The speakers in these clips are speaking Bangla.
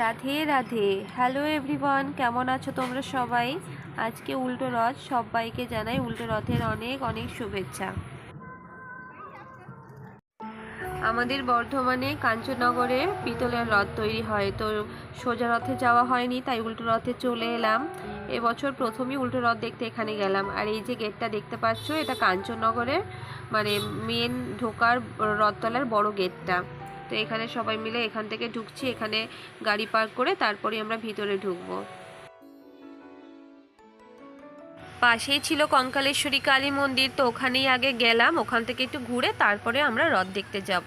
রাধে রাধে। হ্যালো এভরিওয়ান কেমন আছো তোমরা সবাই? আজকে উল্টো রথ, সবাইকে জানাই উল্টো রথের অনেক অনেক শুভেচ্ছা। আমাদের বর্ধমানে কাঞ্চননগরে পিতলের রথ তৈরি হয়। তো সোজা রথে যাওয়া হয়নি, তাই উল্টো রথে চলে এলাম। এবছর প্রথমেই উল্টো রথ দেখতে এখানে গেলাম। আর এই যে গেটটা দেখতে পাচ্ছ, এটা কাঞ্চননগরের মানে মেন ঢোকার রথতলার বড় গেটটা তো এখানে সবাই মিলে এখান থেকে ঢুকছি, এখানে গাড়ি পার্ক করে তারপরে আমরা ভিতরে ঢুকবো। পাশেই ছিল কঙ্কালেশ্বরী কালী মন্দির, তো ওখানেই আগে গেলাম, ওখান থেকে একটু ঘুরে তারপরে আমরা রথ দেখতে যাব।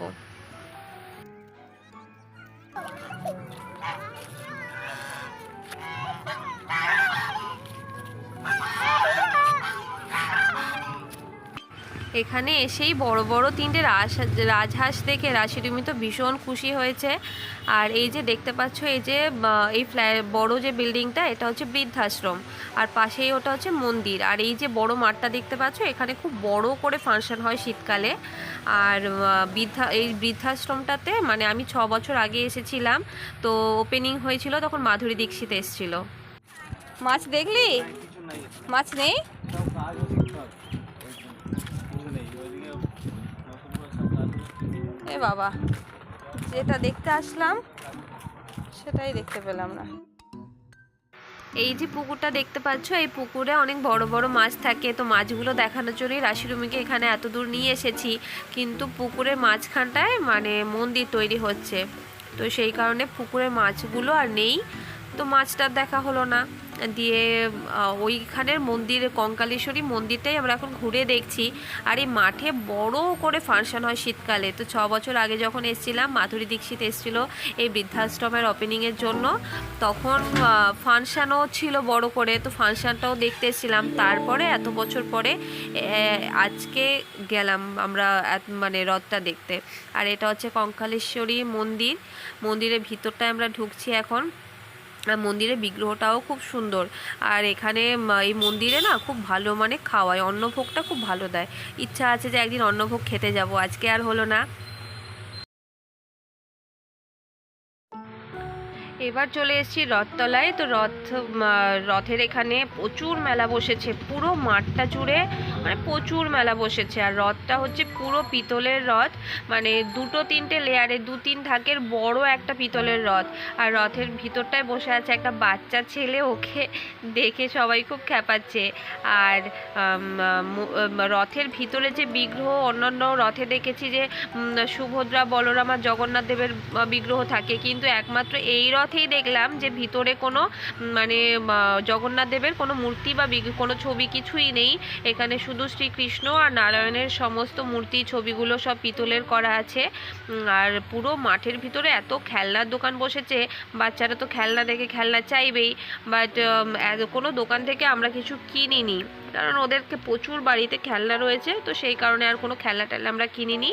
এখানে এসেই বড় বড় তিনটে রাজ রাজহাঁস দেখে রাশিডুমি তো ভীষণ খুশি হয়েছে। আর এই যে দেখতে পাচ্ছ, এই যে এই ফ্ল্যা বড় যে বিল্ডিংটা, এটা হচ্ছে বৃদ্ধাশ্রম। আর পাশেই ওটা হচ্ছে মন্দির। আর এই যে বড় মাঠটা দেখতে পাচ্ছ, এখানে খুব বড় করে ফাংশন হয় শীতকালে। আর বৃদ্ধা এই বৃদ্ধাশ্রমটাতে মানে আমি ছ বছর আগে এসেছিলাম, তো ওপেনিং হয়েছিল তখন মাধুরী দীক্ষিত এসেছিল। মাছ দেখলি? মাছ নেই? এ বাবা, যেটা দেখতে আসলাম, সেটাই দেখতে পেলাম না। এই যে পুকুরটা দেখতে পাচ্ছ, এই পুকুরে অনেক বড় বড় মাছ থাকে। তো মাছগুলো দেখানোর জন্যই রাশিরুমিকে এখানে এত দূর নিয়ে এসেছি। কিন্তু পুকুরের মাঝখানটায় মানে মন্দির তৈরি হচ্ছে। তো সেই কারণে পুকুরের মাছগুলো আর নেই। তো মাছটার দেখা হলো না। দিয়ে ওইখানের মন্দির, কঙ্কালেশ্বরী মন্দিরটাই আমরা এখন ঘুরে দেখছি। আর এই মাঠে বড় করে ফাংশন হয় শীতকালে। তো ছ বছর আগে যখন এসেছিলাম, মাধুরী দীক্ষিত এসেছিল এই বৃদ্ধাশ্রমের ওপেনিংয়ের জন্য। তখন ফাংশানও ছিল বড় করে, তো ফাংশানটাও দেখতে এসেছিলাম। তারপরে এত বছর পরে আজকে গেলাম আমরা মানে রথটা দেখতে। আর এটা হচ্ছে কঙ্কালেশ্বরী মন্দির। মন্দিরের ভিতরটায় আমরা ঢুকছি এখন। মন্দিরের বিগ্রহটাও খুব সুন্দর। আর এখানে এই মন্দিরে না খুব ভালো মানে খাওয়ায়, অন্নভোগটা খুব ভালো দেয়। ইচ্ছা আছে যে একদিন অন্নভোগ খেতে যাব, আজকে আর হলো না। এবার চলে এসেছি রথতলায়। তো রথ রথের এখানে প্রচুর মেলা বসেছে, পুরো মাঠটা জুড়ে মানে প্রচুর মেলা বসেছে। আর রথটা হচ্ছে পুরো পিতলের রথ মানে দুটো তিনটে লেয়ারে, দু তিন ধাকের বড় একটা পিতলের রথ। আর রথের ভিতরটায় বসে আছে একটা বাচ্চা ছেলে, ওকে দেখে সবাই খুব খ্যাপাচ্ছে। আর রথের ভিতরে যে বিগ্রহ, অন্যান্য রথে দেখেছি যে সুভদ্রা, বলরাম আর জগন্নাথ দেবের বিগ্রহ থাকে। কিন্তু একমাত্র এই রথেই দেখলাম যে ভিতরে কোনো মানে জগন্নাথ দেবের কোনো মূর্তি বা কোনো ছবি কিছুই নেই। এখানে শুধু শ্রীকৃষ্ণ আর নারায়ণের সমস্ত মূর্তি, ছবিগুলো সব পিতলের করা আছে। আর পুরো মাঠের ভিতরে এত খেলনার দোকান বসেছে, বাচ্চারা তো খেলনা দেখে খেলনা চাইবেই। বাট কোনো দোকান থেকে আমরা কিছু কিনিনি। কারণ ওদেরকে প্রচুর বাড়িতে খেলনা রয়েছে, তো সেই কারণে আর কোনো খেলনা টেলনা আমরা কিনিনি।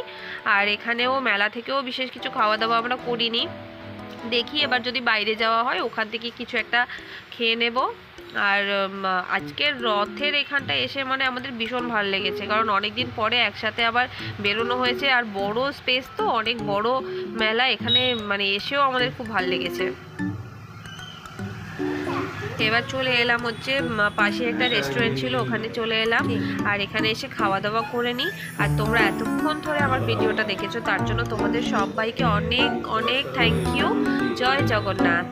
আর এখানেও মেলা থেকেও বিশেষ কিছু খাওয়া দাওয়া আমরা করিনি। দেখি, এবার যদি বাইরে যাওয়া হয়, ওখান থেকে কিছু একটা খেয়ে নেব। আর আজকের রথের এখানটা এসে মানে আমাদের ভীষণ ভালো লেগেছে, কারণ অনেক দিন পরে একসাথে আবার বেরোনো হয়েছে। আর বড় স্পেস তো, অনেক বড় মেলা, এখানে মানে এসেও আমাদের খুব ভালো লেগেছে। এবার চলে এলাম হচ্ছে পাশে একটা রেস্টুরেন্ট ছিল ওখানে চলে এলাম। আর এখানে এসে খাওয়া দাওয়া করে নিই। আর তোমরা এতক্ষণ ধরে আমার ভিডিওটা দেখেছ তার জন্য তোমাদের সবাইকে অনেক অনেক থ্যাংক ইউ জয় জগন্নাথ।